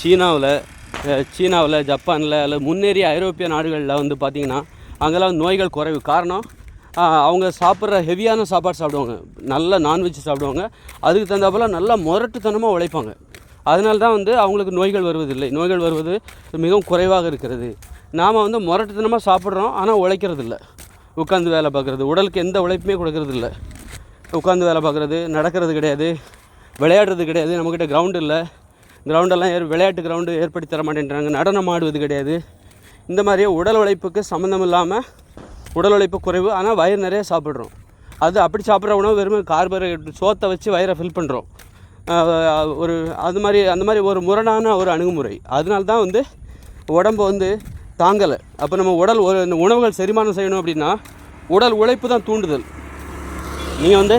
சீனாவில் சீனாவில் ஜப்பானில் அல்லது முன்னேறிய ஐரோப்பிய நாடுகளில் வந்து பார்த்திங்கன்னா அங்கெல்லாம் நோய்கள் குறைவு. காரணம் அவங்க சாப்பிட்ற ஹெவியான சாப்பாடு சாப்பிடுவாங்க. நல்ல நான்வெஜ் சாப்பிடுவாங்க. அதுக்கு தகுந்தாப்பில் நல்லா முரட்டுத்தனமாக உழைப்பாங்க. அதனால தான் வந்து அவங்களுக்கு நோய்கள் வருவதில்லை. நோய்கள் வருவது மிகவும் குறைவாக இருக்கிறது. நாம் வந்து முரட்டுத்தனமாக சாப்பிட்றோம் ஆனால் உழைக்கிறது இல்லை உட்காந்து வேலை பார்க்குறது. உடலுக்கு எந்த உழைப்புமே கொடுக்கறது இல்லை உட்காந்து வேலை பார்க்குறது நடக்கிறது கிடையாது விளையாடுறது கிடையாது. நம்மக்கிட்ட கிரவுண்டு இல்லை. கிரவுண்டெல்லாம் ஏற் விளையாட்டு கிரவுண்டு ஏற்படுத்தி தர மாட்டேன்றாங்க. நடனம் ஆடுவது கிடையாது. இந்த மாதிரியே உடல் உழைப்புக்கு சம்மந்தம் இல்லாமல் உடல் உழைப்பு குறைவு. ஆனால் வயிறு நிறைய சாப்பிட்றோம். அது அப்படி சாப்பிட்ற உணவு வெறும் கார்போஹைட்ரேட் சோத்தை வச்சு வயிறை ஃபில் பண்ணுறோம் ஒரு அது மாதிரி அந்த மாதிரி ஒரு முரணான ஒரு அணுகுமுறை. அதனால தான் வந்து உடம்பு வந்து தாங்கலை. அப்போ நம்ம உடல் ஒரு இந்த உணவுகள் செரிமானம் செய்யணும் அப்படின்னா உடல் உழைப்பு தான் தூண்டுதல். நீங்கள் வந்து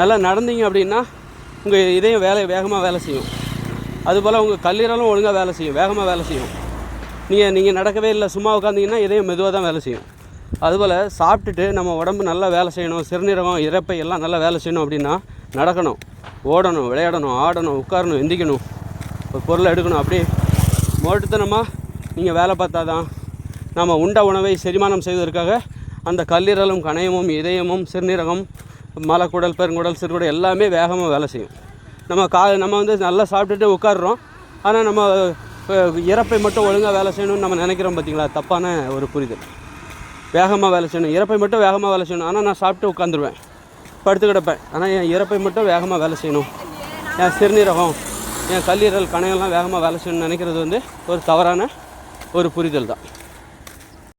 நல்லா நடந்தீங்க அப்படின்னா உங்கள் இதயம் வேலை வேகமாக வேலை செய்யும். அதுபோல் உங்கள் கல்லீரலும் ஒழுங்காக வேலை செய்யும் வேகமாக வேலை செய்யும். நீங்கள் நீங்கள் நடக்கவே இல்லை சும்மா உட்காந்தீங்கன்னா இதயம் மெதுவாக தான் வேலை செய்யும். அதுபோல் சாப்பிட்டுட்டு நம்ம உடம்பு நல்லா வேலை செய்யணும் சிறுநீரகம் இறப்பை எல்லாம் நல்லா வேலை செய்யணும் அப்படின்னா நடக்கணும் ஓடணும் விளையாடணும் ஆடணும் உட்காரணும் எந்திக்கணும். ஒரு பொருளை எடுக்கணும் அப்படி மோட்டுத்தனமாக நீங்கள் வேலை பார்த்தா தான் நம்ம உண்ட உணவை செரிமானம் செய்வதற்காக அந்த கல்லீரலும் கணையமும் இதயமும் சிறுநீரகம் மலக்குடல் பெருங்குடல் சிறுகுடல் எல்லாமே வேகமாக வேலை செய்யும். நம்ம கா நம்ம வந்து நல்லா சாப்பிட்டுட்டு உட்காடுறோம் ஆனால் நம்ம இறப்பை மட்டும் ஒழுங்காக வேலை செய்யணும்னு நம்ம நினைக்கிறோம் பார்த்தீங்களா தப்பான ஒரு புரிதல். வேகமாக வேலை செய்யணும். இறப்பை மட்டும் வேகமாக வேலை செய்யணும். ஆனால் நான் சாப்பிட்டு உட்காந்துருவேன் படுத்து கிடப்பேன். ஆனால் என் இறப்பை மட்டும் வேகமாக வேலை செய்யணும். என் சிறுநீரகம் என் கல்லீரல் கணையெல்லாம் வேகமாக வேலை செய்யணும்னு நினைக்கிறது வந்து ஒரு தவறான ஒரு புரிதல் தான்.